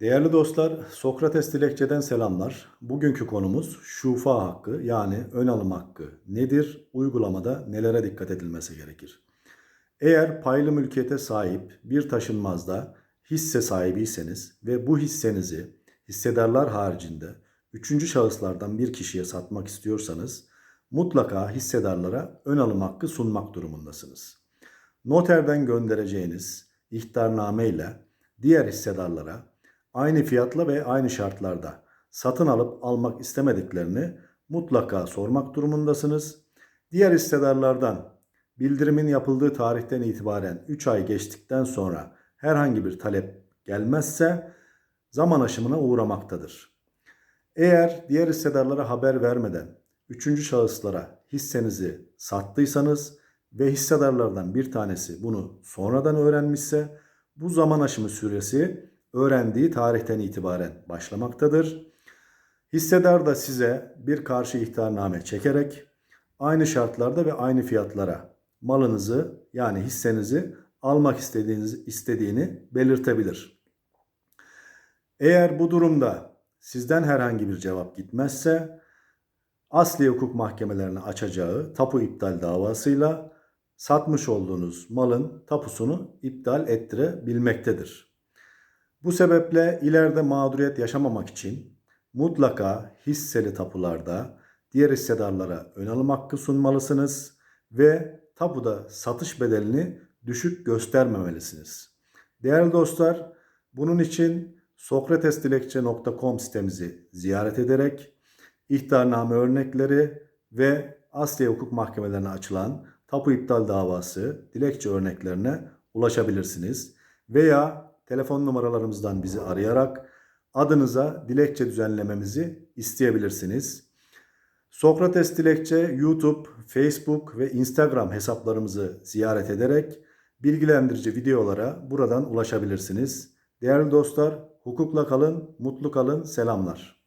Değerli dostlar, Sokrates Dilekçe'den selamlar. Bugünkü konumuz şufa hakkı yani ön alım hakkı nedir? Uygulamada nelere dikkat edilmesi gerekir? Eğer paylı mülkiyete sahip bir taşınmazda hisse sahibiyseniz ve bu hissenizi hissedarlar haricinde üçüncü şahıslardan bir kişiye satmak istiyorsanız mutlaka hissedarlara ön alım hakkı sunmak durumundasınız. Noterden göndereceğiniz ihtarname ile diğer hissedarlara aynı fiyatla ve aynı şartlarda satın alıp almak istemediklerini mutlaka sormak durumundasınız. Diğer hissedarlardan bildirimin yapıldığı tarihten itibaren 3 ay geçtikten sonra herhangi bir talep gelmezse zaman aşımına uğramaktadır. Eğer diğer hissedarlara haber vermeden üçüncü şahıslara hissenizi sattıysanız ve hissedarlardan bir tanesi bunu sonradan öğrenmişse bu zaman aşımı süresi öğrendiği tarihten itibaren başlamaktadır. Hissedar da size bir karşı ihtarname çekerek aynı şartlarda ve aynı fiyatlara malınızı yani hissenizi almak istediğiniz istediğini belirtebilir. Eğer bu durumda sizden herhangi bir cevap gitmezse asli hukuk mahkemelerine açacağı tapu iptal davasıyla satmış olduğunuz malın tapusunu iptal ettirebilmektedir. Bu sebeple ileride mağduriyet yaşamamak için mutlaka hisseli tapularda diğer hissedarlara ön alım hakkı sunmalısınız ve tapuda satış bedelini düşük göstermemelisiniz. Değerli dostlar, bunun için sokratesdilekçe.com sitemizi ziyaret ederek ihtarname örnekleri ve Asya Hukuk Mahkemelerine açılan tapu iptal davası dilekçe örneklerine ulaşabilirsiniz. Veya telefon numaralarımızdan bizi arayarak adınıza dilekçe düzenlememizi isteyebilirsiniz. Sokrates Dilekçe YouTube, Facebook ve Instagram hesaplarımızı ziyaret ederek bilgilendirici videolara buradan ulaşabilirsiniz. Değerli dostlar, hukukla kalın, mutlu kalın, selamlar.